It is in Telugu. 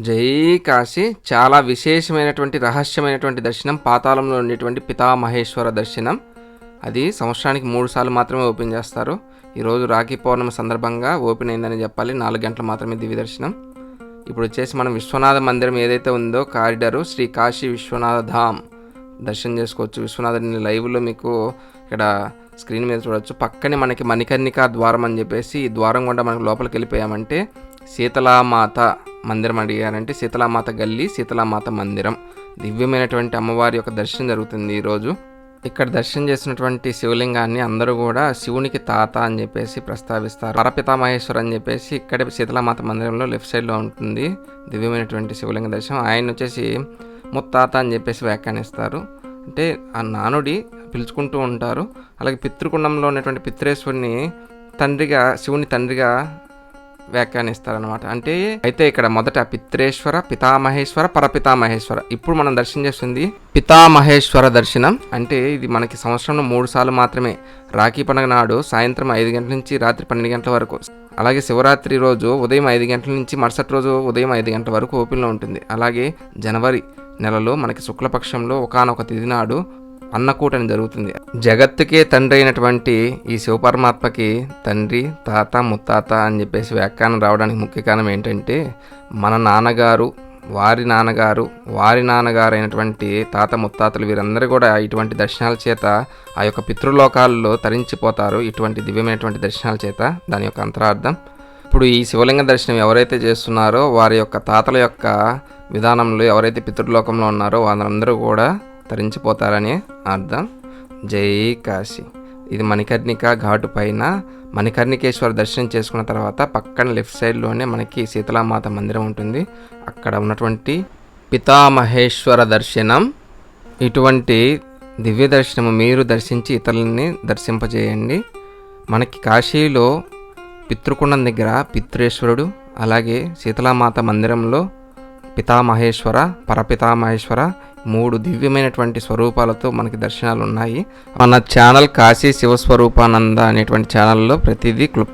జై కాశీ. చాలా విశేషమైనటువంటి రహస్యమైనటువంటి దర్శనం పాతాళంలో ఉండేటువంటి పితామహేశ్వర దర్శనం. అది సంవత్సరానికి మూడు సార్లు మాత్రమే ఓపెన్ చేస్తారు. ఈరోజు రాఖీ పౌర్ణమి సందర్భంగా ఓపెన్ అయిందని చెప్పాలి. నాలుగు గంటలు మాత్రమే దివ్య దర్శనం. ఇప్పుడు వచ్చేసి మనం విశ్వనాథ మందిరం ఏదైతే ఉందో కారిడారు శ్రీ కాశీ విశ్వనాథ ధామ్. దర్శనం చేసుకోవచ్చు. విశ్వనాథుని లైవ్లో మీకు ఇక్కడ స్క్రీన్ మీద చూడవచ్చు పక్కనే మనకి మణికర్ణిక ద్వారం అని చెప్పేసి ఈ ద్వారం గుండా మనకి లోపలికి వెళ్ళిపోయామంటే శీతలామాత మందిరం అడిగారంటే శీతలామాత గల్లీ శీతలామాత మందిరం. దివ్యమైనటువంటి అమ్మవారి యొక్క దర్శనం జరుగుతుంది ఈరోజు. ఇక్కడ దర్శనం చేసినటువంటి శివలింగాన్ని అందరూ కూడా శివునికి తాత అని చెప్పేసి ప్రస్తావిస్తారు. పరపితామహేశ్వర్ అని చెప్పేసి ఇక్కడ శీతలామాత మందిరంలో లెఫ్ట్ సైడ్లో ఉంటుంది. దివ్యమైనటువంటి శివలింగ దర్శనం. ఆయన వచ్చేసి ముత్తాత అని చెప్పేసి వ్యాఖ్యానిస్తారు. అంటే ఆ నానుడి పిలుచుకుంటూ ఉంటారు. అలాగే పితృకుండంలో ఉన్నటువంటి పిత్రేశ్వరిని తండ్రిగా శివుని తండ్రిగా వ్యాఖ్యానిస్తారనమాట అంటే అయితే ఇక్కడ మొదట పిత్రేశ్వర పితామహేశ్వర పరపితామహేశ్వర. ఇప్పుడు మనం దర్శనం చేస్తుంది పితామహేశ్వర దర్శనం. అంటే ఇది మనకి సంవత్సరంలో మూడు సార్లు మాత్రమే. రాఖీ పండుగ నాడు సాయంత్రం ఐదు గంటల నుంచి రాత్రి పన్నెండు గంటల వరకు. అలాగే శివరాత్రి రోజు ఉదయం ఐదు గంటల నుంచి మరుసటి రోజు ఉదయం ఐదు గంటల వరకు ఓపెన్లో ఉంటుంది. అలాగే జనవరి నెలలో మనకి శుక్లపక్షంలో ఒకనొక తిథి నాడు అన్నకూటని జరుగుతుంది. జగత్తుకే తండ్రి అయినటువంటి ఈ శివపరమాత్మకి తండ్రి తాత ముత్తాత అని చెప్పేసి వ్యాఖ్యానం రావడానికి ముఖ్య కారణం ఏంటంటే మన నాన్నగారు వారి నాన్నగారు వారి నాన్నగారు అయినటువంటి తాత ముత్తాతలు వీరందరూ కూడా ఇటువంటి దర్శనాల చేత ఆ యొక్క పితృలోకాల్లో తరించిపోతారు. ఇటువంటి దివ్యమైనటువంటి దర్శనాల చేత దాని యొక్క అంతరార్థం. ఇప్పుడు ఈ శివలింగ దర్శనం ఎవరైతే చేస్తున్నారో వారి యొక్క తాతల యొక్క విధానంలో ఎవరైతే పితృలోకంలో ఉన్నారో వాళ్ళందరూ కూడా తరించిపోతారని అర్థం. జై కాశీ. ఇది మణికర్ణిక ఘాటు పైన మణికర్ణికేశ్వర దర్శనం చేసుకున్న తర్వాత పక్కన లెఫ్ట్ సైడ్లోనే మనకి శీతలామాత మందిరం ఉంటుంది. అక్కడ ఉన్నటువంటి పితామహేశ్వర దర్శనం. ఇటువంటి దివ్య దర్శనము మీరు దర్శించి ఇతరులని దర్శింపజేయండి. మనకి కాశీలో పితృకుండం దగ్గర పితృేశ్వరుడు అలాగే శీతలామాత మందిరంలో పితామహేశ్వర పరపితామహేశ్వర మూడు దివ్యమైనటువంటి స్వరూపాలతో మనకి దర్శనాలు ఉన్నాయి మన ఛానల్ కాశీ శివస్వరూపానంద అనేటువంటి ఛానల్లో ప్రతిదీ క్లుప్